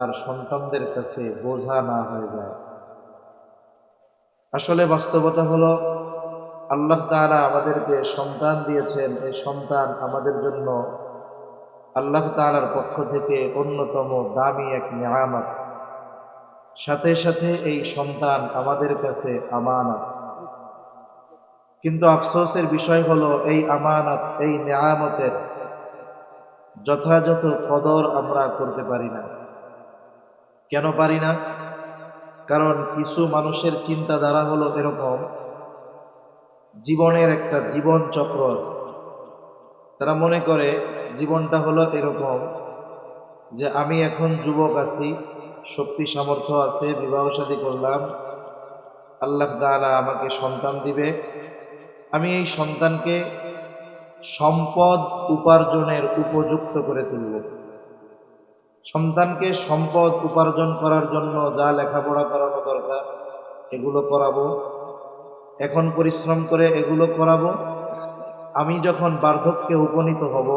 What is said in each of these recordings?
তার সন্তানদের কাছে বোঝা না হয়ে যায়। আসলে বাস্তবতা হলো, আল্লাহ তাআলা আমাদেরকে সন্তান দিয়েছেন। এই সন্তান আমাদের জন্য আল্লাহ তাআলার পক্ষ থেকে অন্যতম দামি এক নিয়ামত। সাথে সাথে এই সন্তান আমাদের কাছে আমানত। কিন্তু আফসোসের বিষয় হলো, এই আমানত, এই নিয়ামতের যথাযথ কদর আমরা করতে পারি না। কেন পারি না? কারণ কিছু মানুষের চিন্তাধারা হলো এরকম। জীবনের একটা জীবন চক্র আছে। তারা মনে করে জীবনটা হলো এরকম যে আমি এখন যুবক আছি, শক্তি, সামর্থ্য আছে, বিবাহ শাদী করলাম, আল্লাহ তাআলা আমাকে সন্তান দিবে। আমি এই সন্তানকে সম্পদ উপার্জনের উপযুক্ত করে তুলব। সন্তানকে সম্পদ উপার্জন করার জন্য যা লেখাপড়া করানো দরকার, এগুলো করাবো। এখন পরিশ্রম করে এগুলো করাবো। আমি যখন বার্ধক্যে উপনীত হব,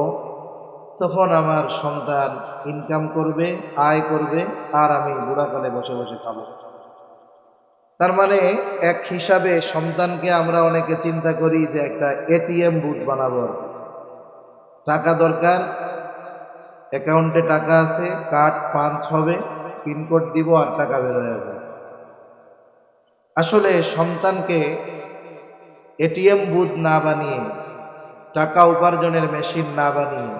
তখন আমার সন্তান ইনকাম করবে, আয় করবে, আর আমি বুড়াকালে বসে বসে খাব। তার মানে এক হিসাবে সন্তানকে আমরা অনেকে চিন্তা করি যে একটা এটিএম বুথ বানাবো টাকা দরকার অ্যাকাউন্টে টাকা আছে, কার্ড পাঞ্চ হবে পিনকোড দিব আর টাকা বের হয়ে যাবে। আসলে সন্তানকে এটিএম বুথ না বানিয়ে, টাকা উপার্জনের মেশিন না বানিয়ে,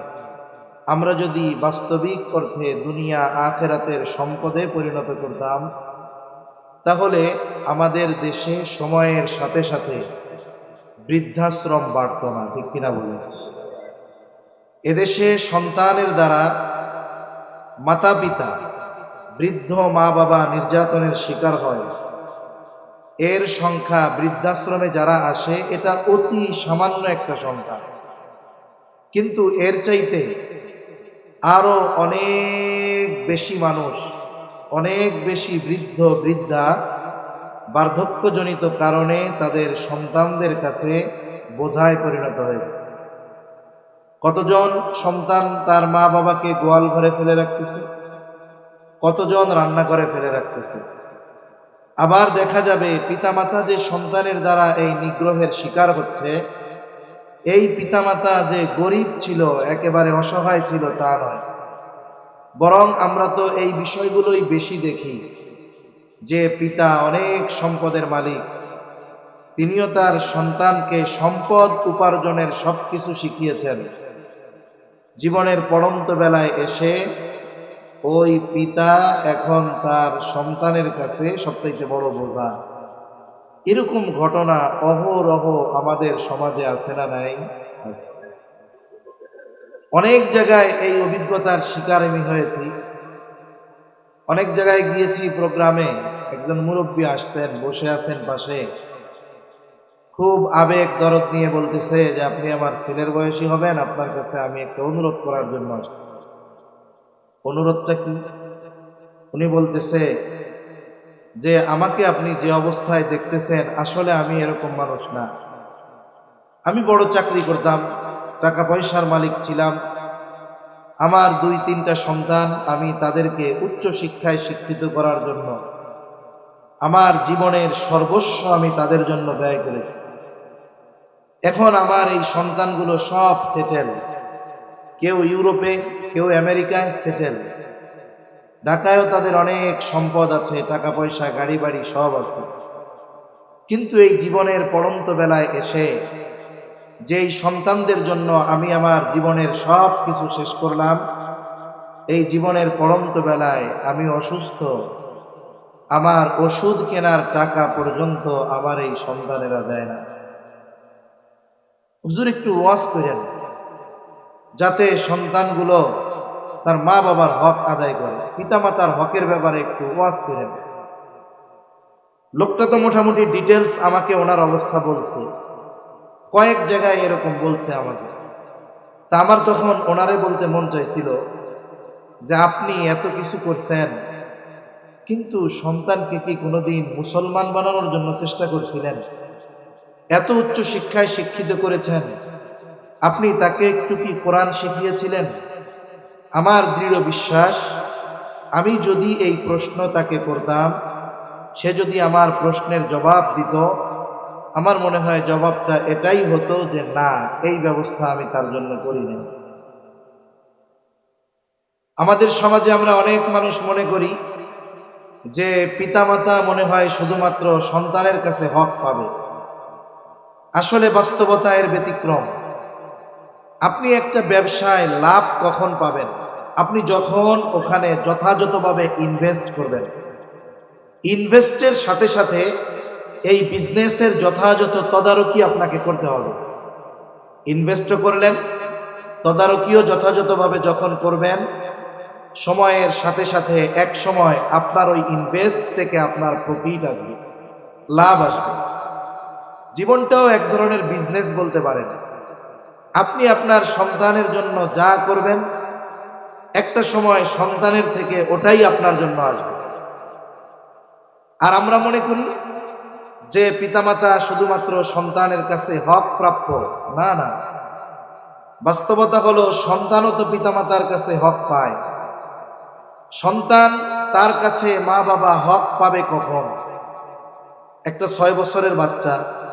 আমরা যদি বাস্তবিক অর্থে দুনিয়া আখেরাতের সম্পদে পরিণত করতাম, তাহলে আমাদের দেশে সময়ের সাথে সাথে বৃদ্ধাশ্রম বাড়ত না, ঠিক কিনা বলে এদেশে সন্তানের দ্বারা মাতা পিতা বৃদ্ধ মা বাবা নির্যাতনের শিকার হয়। এর সংখ্যা বৃদ্ধাশ্রমে যারা আসে, এটা অতি সামান্য একটা সংখ্যা। কিন্তু এর চাইতে আরও অনেক বেশি মানুষ, অনেক বেশি বৃদ্ধ, বৃদ্ধা বার্ধক্যজনিত কারণে তাদের সন্তানদের কাছে বোঝায় পরিণত হয়েছে। কতজন সন্তান তার মা বাবাকে গোয়াল ঘরে ফেলে রাখতেছে? কতজন রান্না করে ফেলে রাখতেছে? আবার দেখা যাবে পিতামাতা যে সন্তানের দ্বারা এই নিগ্রহের শিকার হচ্ছে, এই পিতামাতা যে গরিব ছিল, একেবারে অসহায় ছিল তা নয়। বরং আমরা তো এই বিষয়গুলোই বেশি দেখি, যে পিতা অনেক সম্পদের মালিক। তিনিও তার সন্তানকে সম্পদ উপার্জনের সবকিছু শিখিয়েছেন। জীবনের পড়ন্ত বেলায় এসে ওই পিতা এখন তার সন্তানের কাছে সবথেকে বড় বোঝা। এরকম ঘটনা অহরহ আমাদের সমাজে আছে না নাই? অনেক জায়গায় এই অভিজ্ঞতার শিকার আমি হয়েছি। অনেক জায়গায় গিয়েছি প্রোগ্রামে। একজন মুরব্বী আসছেন, বসে আছেন পাশে। খুব আবেগ দরদ নিয়ে বলতেছে যে, আপনি আমার ছেলের বয়সী হবেন, আপনার কাছে আমি একটা অনুরোধ করার জন্য আসছি। অনুরোধটা কি? উনি বলতেছে যে, আমাকে আপনি যে অবস্থায় দেখতেছেন, আসলে আমি এরকম মানুষ না। আমি বড় চাকরি করতাম, টাকা পয়সার মালিক ছিলাম। আমার দুই, তিনটা সন্তান আমি তাদেরকে উচ্চ শিক্ষায় শিক্ষিত করার জন্য, আমার জীবনের সর্বস্ব আমি তাদের জন্য ব্যয় করেছি। এখন আমার এই সন্তানগুলো সব সেটেল কেউ ইউরোপে, কেউ আমেরিকায় সেটেল ঢাকায়ও তাদের অনেক সম্পদ আছে, টাকা পয়সা, গাড়ি বাড়ি সব আছে। কিন্তু এই জীবনের পড়ন্ত বেলায় এসে যেই সন্তানদের জন্য আমি আমার জীবনের সব কিছু শেষ করলাম, এই জীবনের পড়ন্ত বেলায় আমি অসুস্থ। আমার ওষুধ কেনার টাকা পর্যন্ত আমার এই সন্তানেরা দেয় না। হুজুর একটু ওয়াজ করেন যাতে সন্তানগুলো তার মা বাবার হক আদায় করে, পিতামাতার হকের ব্যাপারে একটু ওয়াজ করেন লোকটা তো মোটামুটি ডিটেলস আমাকে ওনার অবস্থা বলছে, কয়েক জায়গায় এরকম বলছে আমাকে। তা আমার তখন ওনারে বলতে মন চাইছিল যে আপনি এত কিছু করছেন, কিন্তু সন্তানকে কি কোনোদিন মুসলমান বানানোর জন্য চেষ্টা করছিলেন? এত উচ্চ শিক্ষায় শিক্ষিত করেছেন। আপনি তাকে একটু কি কোরআন শিখিয়েছিলেন? আমার দৃঢ় বিশ্বাস, আমি যদি এই প্রশ্ন তাকে করতাম, সে যদি আমার প্রশ্নের জবাব দিত, আমার মনে হয় জবাবটা এটাই হতো যে, না, এই ব্যবস্থা আমি তার জন্য করিনি। আমাদের সমাজে আমরা অনেক মানুষ মনে করি যে, পিতামাতা মনে হয় শুধুমাত্র সন্তানের কাছে হক পাবে। আসলে বাস্তবতা এর ব্যতিক্রম। আপনি একটা ব্যবসায় লাভ কখন পাবেন? আপনি যখন ওখানে যথাযথভাবে ইনভেস্ট করবেন। ইনভেস্টের সাথে সাথে এই বিজনেসের যথাযথ তদারকি আপনাকে করতে হবে। ইনভেস্টও করলেন, তদারকিও যথাযথভাবে যখন করবেন, সময়ের সাথে সাথে এক সময় আপনার ওই ইনভেস্ট থেকে আপনার প্রফিট আসবে, লাভ আসবে। জীবনটাও এক ধরনের বিজনেস বলতে পারেন। আপনি আপনার সন্তানের জন্য যা করবেন, একটা সময় সন্তানের থেকে ওটাই আপনার জন্য আসবে। আর আমরা মনে করি যে পিতামাতা শুধুমাত্র সন্তানের কাছে হক প্রাপ্য, না না। বাস্তবতা হলো সন্তানও তো পিতামাতার কাছে হক পায়। সন্তান তার কাছে মা বাবা হক পাবে কখন? একটা ছয় বছরের বাচ্চা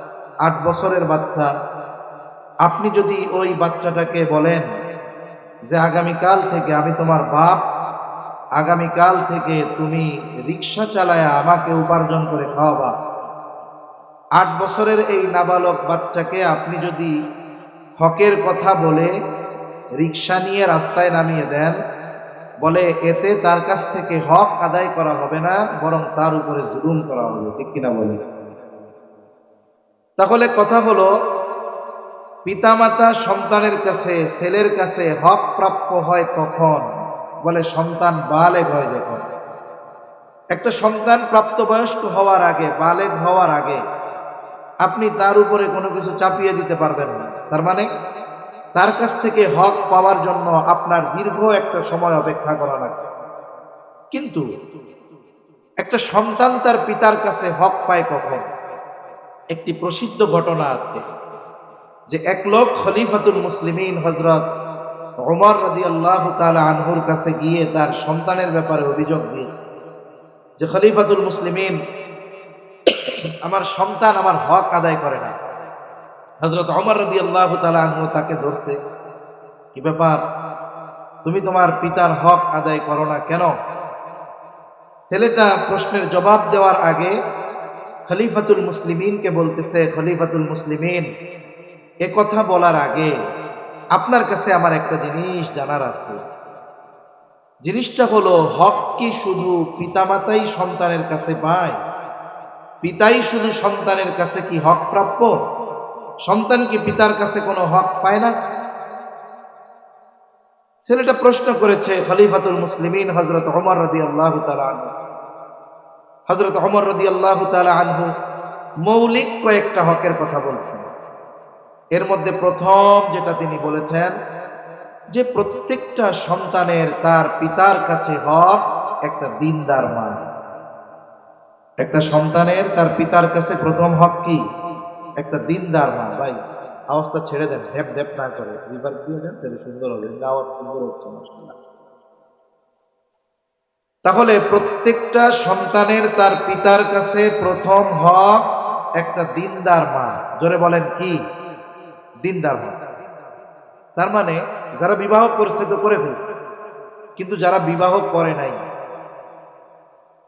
আট বছরের বাচ্চা। আপনি যদি ওই বাচ্চাটাকে বলেন যে আগামীকাল থেকে আমি তোমার বাপ আগামীকাল থেকে তুমি রিক্সা চালায় আমাকে উপার্জন করে খাওয়াবা। আট বছরের এই নাবালক বাচ্চাকে আপনি যদি হকের কথা বলে রিক্সা নিয়ে রাস্তায় নামিয়ে দেন, বলে, এতে তার কাছ থেকে হক আদায় করা হবে না, বরং তার উপরে জুলুম করা হবে। ঠিক কিনা বলে তাহলে কথা হলো, পিতামাতা সন্তানের কাছে, ছেলের কাছে হক প্রাপ্য হয় তখন বলে সন্তান বালেগ হয় যখন। একটা সন্তান প্রাপ্তবয়স্ক হওয়ার আগে, বালেগ হওয়ার আগে, আপনি তার উপরে কোনো কিছু চাপিয়ে দিতে পারবেন না। তার মানে তার কাছ থেকে হক পাওয়ার জন্য আপনার দীর্ঘ একটা সময় অপেক্ষা করা লাগবে। কিন্তু, একটা সন্তান তার পিতার কাছে হক পায় কখন? একটি প্রসিদ্ধ ঘটনা আছে, যে এক লোক খলিফাতুল মুসলিমিন হজরত ওমর রাদি আল্লাহ আনহুর কাছে গিয়ে তার সন্তানের ব্যাপারে অভিযোগ দিয়ে যে খলিফাতুল মুসলিমিন, আমার সন্তান আমার হক আদায় করে না। হজরত অমর রদি আল্লাহ আনহু তাকে ধরতে কি ব্যাপার? তুমি তোমার পিতার হক আদায় করো না কেন? ছেলেটা প্রশ্নের জবাব দেওয়ার আগে খলিফাতুল মুসলিমিনকে বলতেছে, খলিফাতুল মুসলিমিন, এ কথা বলার আগে আপনার কাছে আমার একটা জিনিস জানার আছে। জিনিসটা হলো, হক কি শুধু পিতামাতাই সন্তানের কাছে পায়? পিতাই শুধু সন্তানের কাছে কি হক প্রাপ্য? সন্তান কি পিতার কাছে কোনো হক পায় না? ছেলেটা প্রশ্ন করেছে, খলিফাতুল মুসলিমিন হজরত অমর রদি আল্লাহ আনহু হজরত অমর রদি আল্লাহ আনহু মৌলিক কয়েকটা হকের কথা বলছেন। এর মধ্যে প্রথম যেটা তিনি বলেছেন, যে প্রত্যেকটা সন্তানের তার পিতার কাছে হক একটা দিনদার মা একটা সন্তানের তার পিতার কাছে প্রথম হক কি? একটা দিনদার মা ভাই, আওয়াজটা ছেড়ে দেন ঢেপ ঢেপ না করে। রিভার দিয়ে দেন, তাহলে সুন্দর হবে। আওয়াজ সুন্দর হচ্ছে মাসাল্লাহ তাহলে প্রত্যেকটা সন্তানের তার পিতার কাছে প্রথম হক একটা দিনদার মা। জোরে বলেন কি? দিনদার মা। তার মানে যারা বিবাহ করছে তো করে ফেলছে, কিন্তু যারা বিবাহ করে নাই,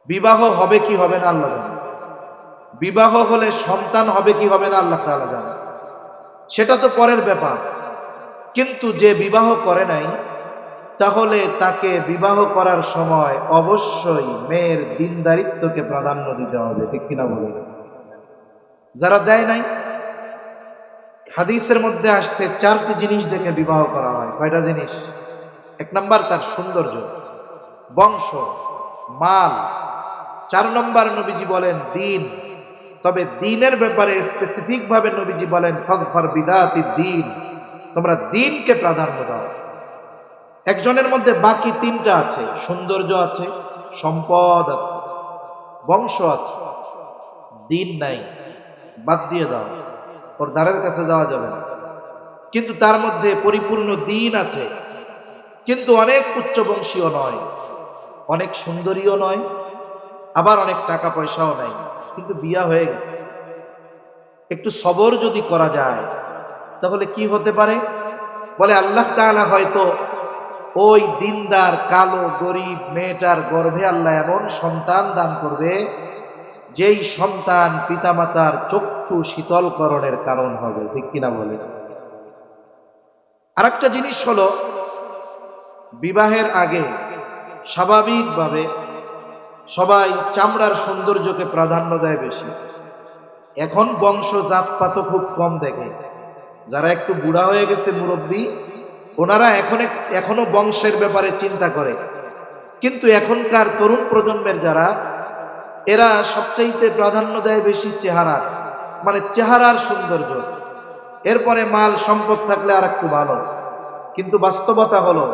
বিবাহ হবে কি হবে না আল্লাহ জানে। বিবাহ হলে সন্তান হবে কি হবে না আল্লাহ তাআলা জানে। সেটা তো পরের ব্যাপার। কিন্তু যে বিবাহ করে নাই তাহলে তাকে বিবাহ করার সময় অবশ্যই মেয়ের দিনদারিত্বকে প্রাধান্য দিতে হবে, ঠিক কিনা বলে? যারা দেয় নাই, হাদিসের মধ্যে আসছে চারটি জিনিস দেখে বিবাহ করা হয়। কয়টা জিনিস? এক নম্বর, তার সৌন্দর্য। বংশ, মাল। চার নম্বর, নবীজি বলেন দিন। তবে দিনের ব্যাপারে স্পেসিফিক ভাবে নবীজি বলেন ফর বিদাতি দিন। তোমরা দিনকে প্রাধান্য দাও। একজনের মধ্যে বাকি তিনটা আছে, সৌন্দর্য আছে, সম্পদ আছে, বংশ আছে, দিন নাই, বাদ দিয়ে দাও ওর দ্বারের কাছে যাওয়া যাবে না। কিন্তু তার মধ্যে পরিপূর্ণ দিন আছে, কিন্তু অনেক উচ্চ বংশীয় নয়, অনেক সুন্দরীও নয়, আবার অনেক টাকা পয়সাও নাই, কিন্তু বিয়া হয়ে গেছে। একটু সবর যদি করা যায়, তাহলে কি হতে পারে? বলে আল্লাহ তাআলা হয়তো ওই দিনদার, কালো, গরিব মেয়েটার গর্ভে আল্লাহ এমন সন্তান দান করবে, যেই সন্তান পিতামাতার চক্ষু শীতলকরণের কারণ হবে। ঠিক কিনা বলে? আরেকটা জিনিস হলো, বিবাহের আগে স্বাভাবিকভাবে সবাই চামড়ার সৌন্দর্যকে প্রাধান্য দেয় বেশি। এখন বংশ জাতপাত খুব কম দেখে। যারা একটু বুড়া হয়ে গেছে মুরব্বী ওনারা এখন এখনও বংশের ব্যাপারে চিন্তা করে। কিন্তু এখনকার তরুণ প্রজন্মের যারা, এরা সবচাইতে প্রাধান্য দেয় বেশি চেহারা মানে চেহারার সৌন্দর্য। এরপরে মাল, সম্পদ থাকলে আর একটু ভালো। কিন্তু বাস্তবতা হলো,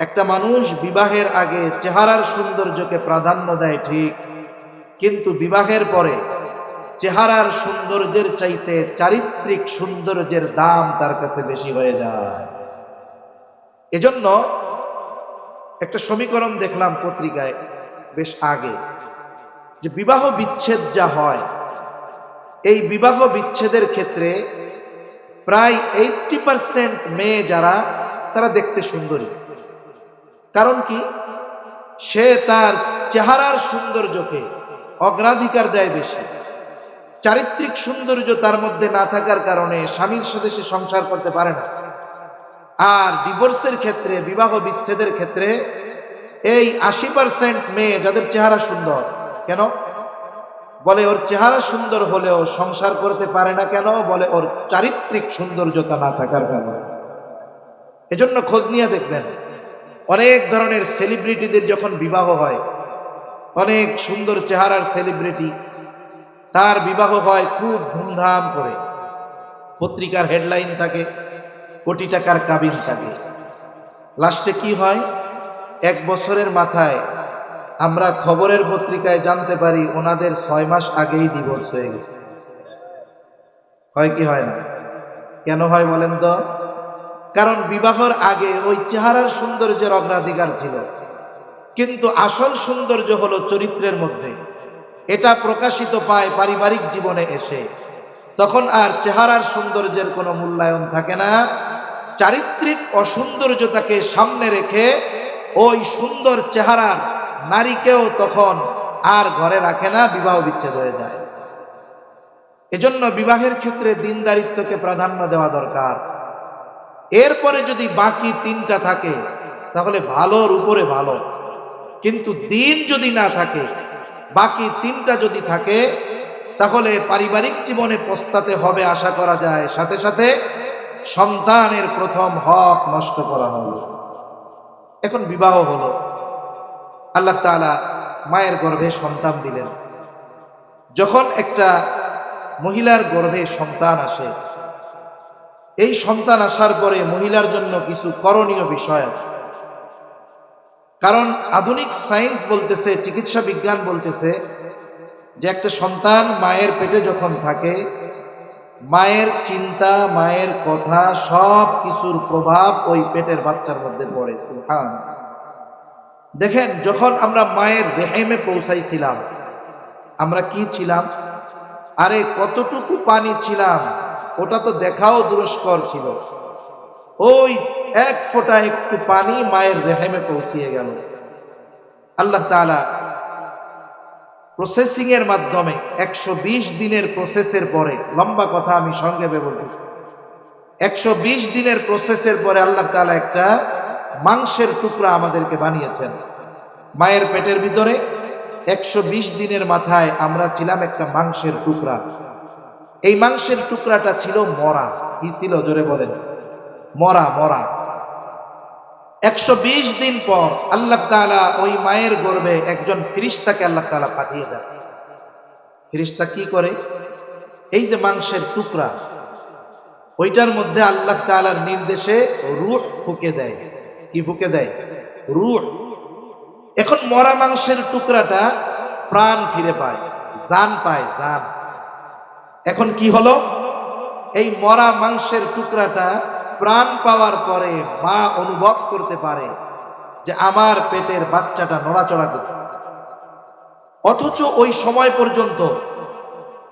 একটা মানুষ বিবাহের আগে চেহারার সৌন্দর্যকে প্রাধান্য দেয় ঠিক, কিন্তু বিবাহের পরে চেহারার সৌন্দর্যের চাইতে চারিত্রিক সৌন্দর্যের দাম তার কাছে বেশি হয়ে যায়। এজন্য একটা সমীকরণ দেখলাম পত্রিকায় বেশ আগে, যে বিবাহ বিচ্ছেদ যা হয়, এই বিবাহ বিচ্ছেদের ক্ষেত্রে প্রায় এইটটি পার্সেন্ট মেয়ে যারা, তারা দেখতে সুন্দরী। কারণ কি? সে তার চেহারার সৌন্দর্যকে অগ্রাধিকার দেয় বেশি। চারিত্রিক সৌন্দর্য তার মধ্যে না থাকার কারণে স্বামীর সাথে সে সংসার করতে পারে না। আর ডিভোর্সের ক্ষেত্রে, বিবাহ বিচ্ছেদের ক্ষেত্রে এই আশি পার্সেন্ট মেয়ে যাদের চেহারা সুন্দর, কেন? বলে ওর চেহারা সুন্দর হলেও সংসার করতে পারে না কেন? বলে ওর চারিত্রিক সৌন্দর্যতা না থাকার কারণে। এজন্য খোঁজ নিয়ে দেখবেন, অনেক ধরনের সেলিব্রিটিদের যখন বিবাহ হয়, অনেক সুন্দর চেহারার সেলিব্রিটি তার বিবাহ হয় খুব ধুমধাম করে। পত্রিকার হেডলাইন থাকে কোটি টাকার কাবিন থাকে। লাস্টে কি হয়? এক বছরের মাথায় আমরা খবরের পত্রিকায় জানতে পারি ওনাদের ছয় মাস আগেই ডিভোর্স হয়ে গেছে। হয় কি হয় না? কেন হয় বলেন তো? কারণ বিবাহের আগে ওই চেহারার সৌন্দর্যের অগ্রাধিকার ছিল। কিন্তু আসল সৌন্দর্য হলো চরিত্রের মধ্যে। এটা প্রকাশিত পায় পারিবারিক জীবনে এসে। তখন আর চেহারার সৌন্দর্যের কোনো মূল্যায়ন থাকে না। চারিত্রিক অসৌন্দর্যতাকে সামনে রেখে ওই সুন্দর চেহারার নারীকেও তখন আর ঘরে রাখে না, বিবাহ বিচ্ছেদ হয়ে যায়। এজন্য বিবাহের ক্ষেত্রে দিনদারিত্বকে প্রাধান্য দেওয়া দরকার। এরপরে যদি বাকি তিনটা থাকে, তাহলে ভালোর উপরে ভালো। কিন্তু দিন যদি না থাকে, বাকি তিনটা যদি থাকে, তাহলে পারিবারিক জীবনে পস্তাতে হবে আশা করা যায়। সাথে সাথে সন্তানের প্রথম হক নষ্ট করা হলো। এখন বিবাহ হলো। আল্লাহ তাআলা মায়ের গর্ভে সন্তান দিলেন। যখন একটা মহিলার গর্ভে সন্তান আসে, এই সন্তান আসার পরে মহিলার জন্য কিছু করণীয় বিষয় আছে। কারণ আধুনিক সায়েন্স বলতেছে, চিকিৎসা বিজ্ঞান বলতেছে যে একটা সন্তান মায়ের পেটে যখন থাকে মায়ের চিন্তা, মায়ের কথা, সব কিছুর প্রভাব ওই পেটের বাচ্চার মধ্যে পড়েছে হ্যাঁ দেখেন, যখন আমরা মায়ের রেহেমে পৌঁছাইছিলাম, আমরা কি ছিলাম? আরে, কতটুকু পানি ছিলাম, ওটা তো দেখাও দুরস্কর ছিল। ওই এক ফোঁটা একটু পানি মায়ের রেহেমে পৌঁছিয়ে গেল। আল্লাহ তাআলা প্রসেসিং এর মাধ্যমে একশো বিশ দিনের প্রসেসের পরে, লম্বা কথা আমি সংক্ষেপে বলতেছি একশো দিনের প্রসেসের পরে আল্লাহ তালা একটা মাংসের টুকরা আমাদেরকে বানিয়েছেন। মায়ের পেটের ভিতরে একশো বিশ দিনের মাথায় আমরা ছিলাম একটা মাংসের টুকরা। এই মাংসের টুকরাটা ছিল মরা। কি ছিল? জোরে বলেন। মরা মরা। একশো বিশ দিন পর আল্লাহ তাআলা ওই মায়ের গর্ভে একজন ফিরিস্তাকে আল্লাহ তাআলা পাঠিয়ে দেয় ফিরিস্তা কি করে? এই যে মাংসের টুকরা, ওইটার মধ্যে আল্লাহ তাআলার নির্দেশে রুহ ফুকে দেয়। কি ফুকে দেয়? রুহ। এখন মরা মাংসের টুকরাটা প্রাণ ফিরে পায়, জান পায়, জান। এখন কি হলো? এই মরা মাংসের টুকরাটা প্রাণ পাওয়ার পরে মা অনুভব করতে পারে যে আমার পেটের বাচ্চাটা নড়াচড়া করছে। অথচ ওই সময় পর্যন্ত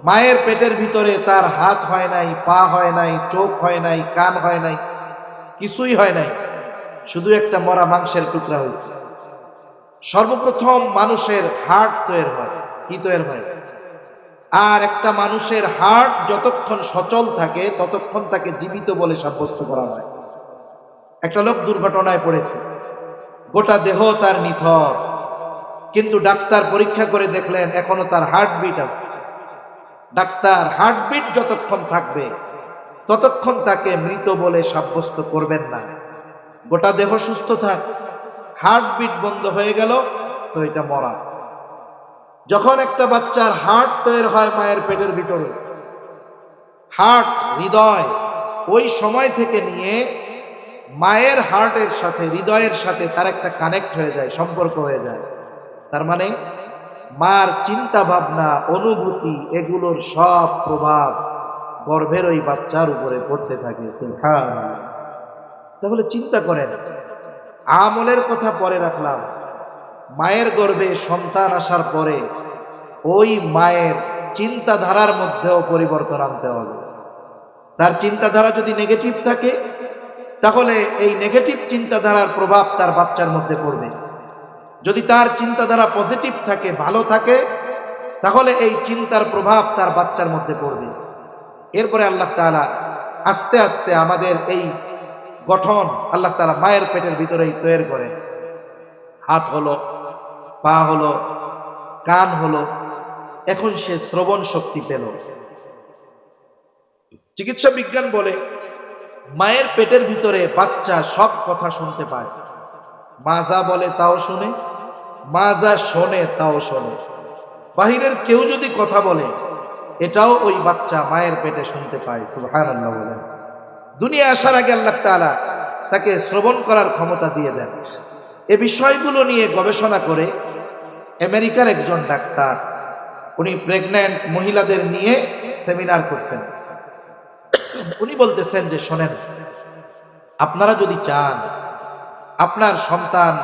মায়ের পেটের ভিতরে তার হাত হয় নাই, পা হয় নাই, চোখ হয় নাই, কান হয় নাই, কিছুই হয় নাই। শুধু একটা মরা মাংসের টুকরা হয়েছে। সর্বপ্রথম মানুষের হার্ট তৈরি হয়, কি তৈরি হয়? আর একটা মানুষের হার্ট যতক্ষণ সচল থাকে, ততক্ষণ তাকে জীবিত বলে সাব্যস্ত করা হয়। একটা লোক দুর্ঘটনায় পড়েছে। গোটা দেহ তার নিথর। কিন্তু ডাক্তার পরীক্ষা করে দেখলেন, এখনও তার হার্টবিট আছে। ডাক্তার হার্টবিট যতক্ষণ থাকবে, ততক্ষণ তাকে মৃত বলে সাব্যস্ত করবেন না। গোটা দেহ সুস্থ থাক। হার্টবিট বন্ধ হয়ে গেল, তো এটা মরা। যখন একটা বাচ্চার হার্ট তৈরি হয় মায়ের পেটের ভিতরে, হার্ট, হৃদয়, ওই সময় থেকে নিয়ে মায়ের হার্টের সাথে, হৃদয়ের সাথে তার একটা কানেক্ট হয়ে যায়, সম্পর্ক হয়ে যায় তার মানে মার চিন্তা ভাবনা অনুভূতি, এগুলোর সব প্রভাব গর্ভের ওই বাচ্চার উপরে পড়তে থাকে। তাহলে চিন্তা করেন, আমলের কথা পরে রাখলাম মায়ের গর্ভে সন্তান আসার পরে ওই মায়ের চিন্তাধারার মধ্যেও পরিবর্তন আনতে হবে। তার চিন্তাধারা যদি নেগেটিভ থাকে, তাহলে এই নেগেটিভ চিন্তাধারার প্রভাব তার বাচ্চার মধ্যে পড়বে। যদি তার চিন্তাধারা পজিটিভ থাকে, ভালো থাকে, তাহলে এই চিন্তার প্রভাব তার বাচ্চার মধ্যে পড়বে। এরপরে আল্লাহ তাআলা আস্তে আস্তে আমাদের এই গঠন আল্লাহ তাআলা মায়ের পেটের ভিতরেই তৈরি করে হাত হলো পা হলো, কান হলো, এখন সে শ্রবণ শক্তি পেল। চিকিৎসা বিজ্ঞান বলে, মায়ের পেটের ভিতরে বাচ্চা সব কথা শুনতে পায়। মা যা বলে তাও শুনে, মা যা শোনে তাও শোনে। বাহিরের কেউ যদি কথা বলে, এটাও ওই বাচ্চা মায়ের পেটে শুনতে পায়, সুবহানাল্লাহ বলেন দুনিয়া আসার আগে আল্লাহ তাকে শ্রবণ করার ক্ষমতা দিয়ে দেন। এ বিষয়গুলো নিয়ে গবেষণা করে আমেরিকার একজন ডাক্তার, উনি প্রেগন্যান্ট মহিলাদের নিয়ে সেমিনার করতেন। উনি বলতেছেন যে, শোনেন, আপনারা যদি চান, আপনার সন্তান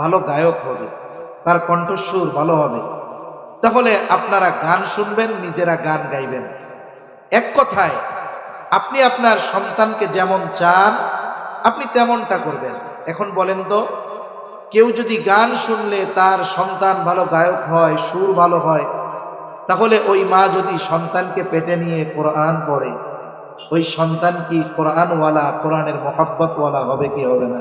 ভালো গায়ক হবে, তার কণ্ঠস্বর ভালো হবে, তাহলে আপনারা গান শুনবেন, নিজেরা গান গাইবেন। এক কথায়, আপনি আপনার সন্তানকে যেমন চান, আপনি তেমনটা করবেন। এখন বলেন তো কেউ যদি গান শুনলে তার সন্তান ভালো গায়ক হয়, সুর ভালো হয়, তাহলে ওই মা যদি সন্তানকে পেটে নিয়ে কোরআন পড়ে, ওই সন্তান কি কোরআনওয়ালা, কোরআনের মহাব্বতওয়ালা হবে কি হবে না?